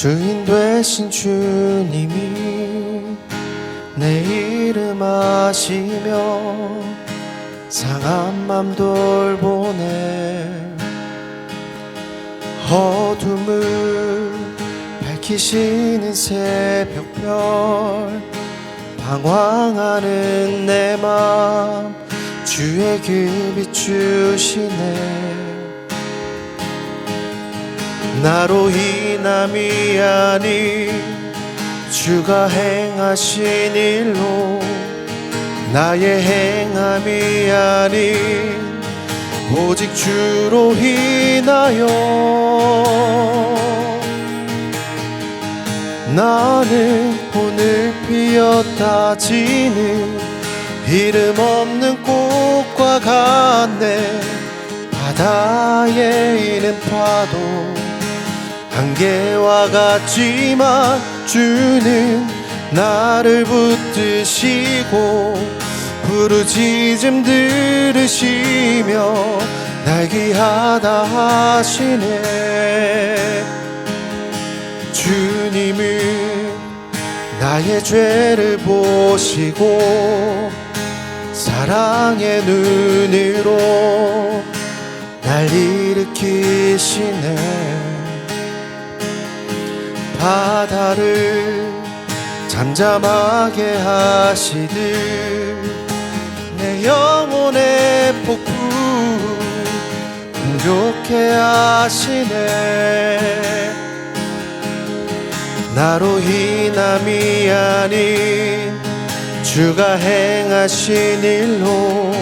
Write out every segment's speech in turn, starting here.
주인 되신 주님이 내 이름 아시며 상한 맘 돌보네. 어둠을 밝히시는 새벽별 방황하는 내 맘 주의 길 비추시네 나로 인함이 아니 주가 행하신 일로 나의 행함이 아닌 오직 주로 인하여 나는 오늘 피었다 지는 이름 없는 꽃과 같네 바다에 있는 파도 한계와 같지만 주는 나를 붙드시고 부르짖음 들으시며 날 귀하다 하시네. 주님은 나의 죄를 보시고 사랑의 눈으로 날 일으키시네 바다를 잠잠하게 하시듯 내 영혼의 폭풍 풍족해 하시네. 나로 인함이 아닌 주가 행하신 일로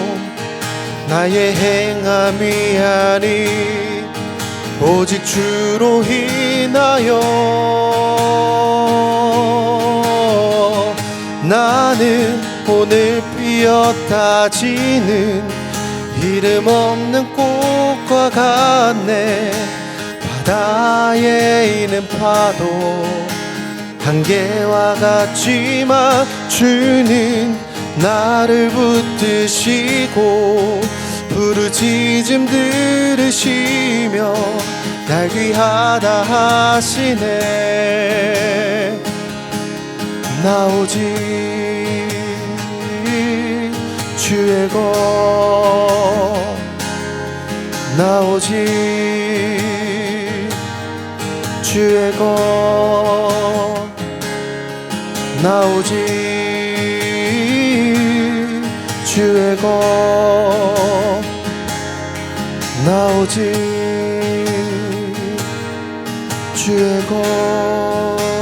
나의 행함이 아닌 오직 주로 인하여 나는 오늘 피었다 지는 이름 없는 꽃과 같네. 바다에 있는 파도 한계와 같지만 주는 나를 붙드시고 부르짖음 들으시며 날 귀하다 하시네. 나 오직 주의 것나 오직 주의 것나 오직 주의 것 나 오직 주의 것